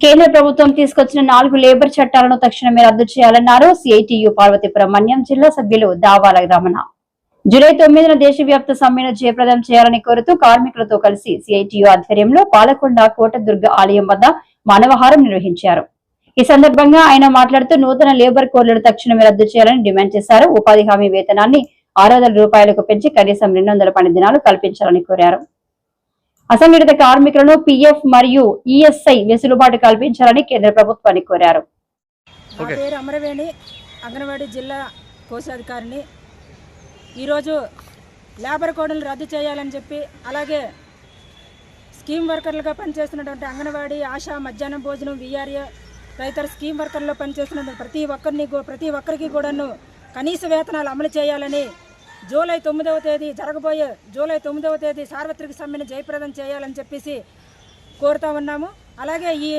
కేంద్ర ప్రభుత్వం తీసుకొచ్చిన నాలుగు లేబర్ చట్టాలను తక్షణమే రద్దు చేయాలన్నారు సిఐటియు పార్వతీపురం మన్యం జిల్లా సభ్యులు దావాల రమణ. జూలై తొమ్మిదిన దేశవ్యాప్త సమ్మెను జయప్రదం చేయాలని కోరుతూ కార్మికులతో కలిసి సిఐటియు ఆధ్వర్యంలో పాలకొండ కోటదుర్గ ఆలయం వద్ద మానవహారం నిర్వహించారు. ఈ సందర్భంగా ఆయన మాట్లాడుతూ నూతన లేబర్ కోడ్లను తక్షణమే రద్దు చేయాలని డిమాండ్ చేశారు. ఉపాధి హామీ వేతనాన్ని ఆరు వందల రూపాయలకు పెంచి కనీసం రెండు వందల పని దినాలు కల్పించాలని కోరారు. అసంఘటిత కార్మికులను పిఎఫ్ మరియు ఈఎస్ఐ వెసులుబాటు కల్పించాలని కేంద్ర ప్రభుత్వాన్ని కోరారు. నా పేరు అమరవేణి అంగన్వాడీ జిల్లా కోశాధికారిని. ఈరోజు లేబర్ కోడ్లు రద్దు చేయాలని చెప్పి అలాగే స్కీమ్ వర్కర్లుగా పనిచేస్తున్నటువంటి అంగన్వాడీ ఆశా మధ్యాహ్నం భోజనం విఆర్ఏ తదితర స్కీమ్ వర్కర్లో పనిచేస్తున్నటువంటి ప్రతి ఒక్కరిని ప్రతి ఒక్కరికి కూడాను కనీస వేతనాలు అమలు చేయాలని జూలై తొమ్మిదవ తేదీ జరగబోయే జూలై తొమ్మిదవ తేదీ సార్వత్రిక సమ్మెను జయప్రదం చేయాలని చెప్పేసి కోరుతా ఉన్నాము. అలాగే ఈ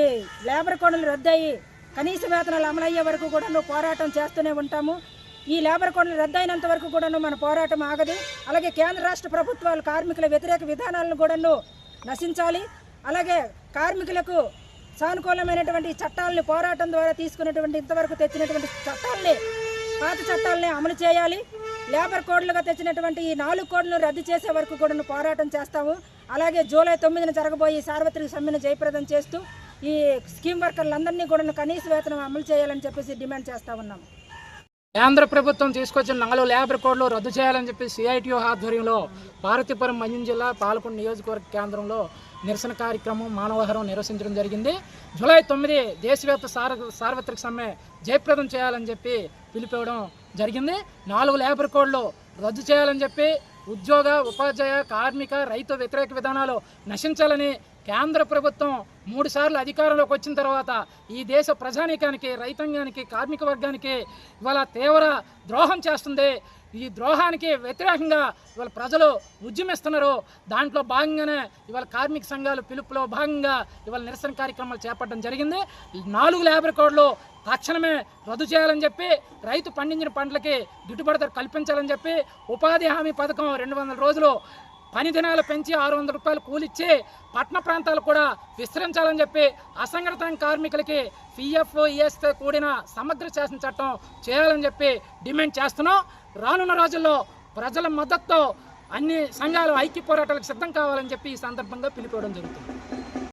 లేబర్ కోడలు రద్దయి కనీస వేతనాలు అమలయ్యే వరకు కూడాను పోరాటం చేస్తూనే ఉంటాము. ఈ లేబర్ కోడ్లు రద్దయినంత వరకు కూడాను మన పోరాటం ఆగదు. అలాగే కేంద్ర రాష్ట్ర ప్రభుత్వాలు కార్మికుల వ్యతిరేక విధానాలను కూడాను నశించాలి. అలాగే కార్మికులకు సానుకూలమైనటువంటి చట్టాలని పోరాటం ద్వారా తీసుకున్నటువంటి ఇంతవరకు తెచ్చినటువంటి చట్టాలని పాత చట్టాలని అమలు చేయాలి. లేబర్ కోడ్లుగా తెచ్చినటువంటి ఈ నాలుగు కోడ్లను రద్దు చేసే వరకు కూడా పోరాటం చేస్తాము. అలాగే జూలై తొమ్మిదిన జరగబోయే సార్వత్రిక సమ్మెను జయప్రదం చేస్తూ ఈ స్కీమ్ వర్కర్లందరినీ కూడా కనీస వేతనం అమలు చేయాలని చెప్పేసి డిమాండ్ చేస్తా ఉన్నాము. కేంద్ర ప్రభుత్వం తీసుకొచ్చిన నాలుగు లేబర్ కోడ్లు రద్దు చేయాలని చెప్పి సిఐటియు ఆధ్వర్యంలో పార్వతీపురం మన్యం జిల్లా పాలకొండ నియోజకవర్గ కేంద్రంలో నిరసన కార్యక్రమం మానవహారం నిర్వహించడం జరిగింది. జూలై తొమ్మిది దేశవ్యాప్త సార్ సార్వత్రిక సమ్మె జయప్రదం చేయాలని చెప్పి పిలిపివ్వడం జరిగింది. నాలుగు లేబర్ కోడ్లు రద్దు చేయాలని చెప్పి ఉద్యోగ ఉపాధ్యాయ కార్మిక రైతు వ్యతిరేక విధానాలు నశించాలని కేంద్ర ప్రభుత్వం మూడుసార్లు అధికారంలోకి వచ్చిన తర్వాత ఈ దేశ ప్రజానీకానికి రైతాంగానికి కార్మిక వర్గానికి ఇవాళ తీవ్ర ద్రోహం చేస్తుంది. ఈ ద్రోహానికి వ్యతిరేకంగా ఇవాళ ప్రజలు ఉద్యమిస్తున్నారు. దాంట్లో భాగంగానే ఇవాళ కార్మిక సంఘాలు పిలుపులో భాగంగా ఇవాళ నిరసన కార్యక్రమాలు చేపట్టడం జరిగింది. నాలుగు లేబర్ కోడ్లు తక్షణమే రద్దు చేయాలని చెప్పి రైతు పండించిన పంటలకి గిట్టుబడి కల్పించాలని చెప్పి ఉపాధి హామీ పథకం రెండు వందల రోజులు పని దినాలు పెంచి ఆరు వందల రూపాయలు కూలిచ్చి పట్టణ ప్రాంతాలు కూడా విస్తరించాలని చెప్పి అసంఘటిత కార్మికులకి పిఎఫ్ ఈఎస్తో కూడిన సమగ్ర శాసన చట్టం చేయాలని చెప్పి డిమాండ్ చేస్తున్నాం. రానున్న రోజుల్లో ప్రజల మద్దతుతో అన్ని సంఘాలు ఐక్య పోరాటాలకు సిద్ధం కావాలని చెప్పి ఈ సందర్భంగా పిలిపోవడం జరుగుతుంది.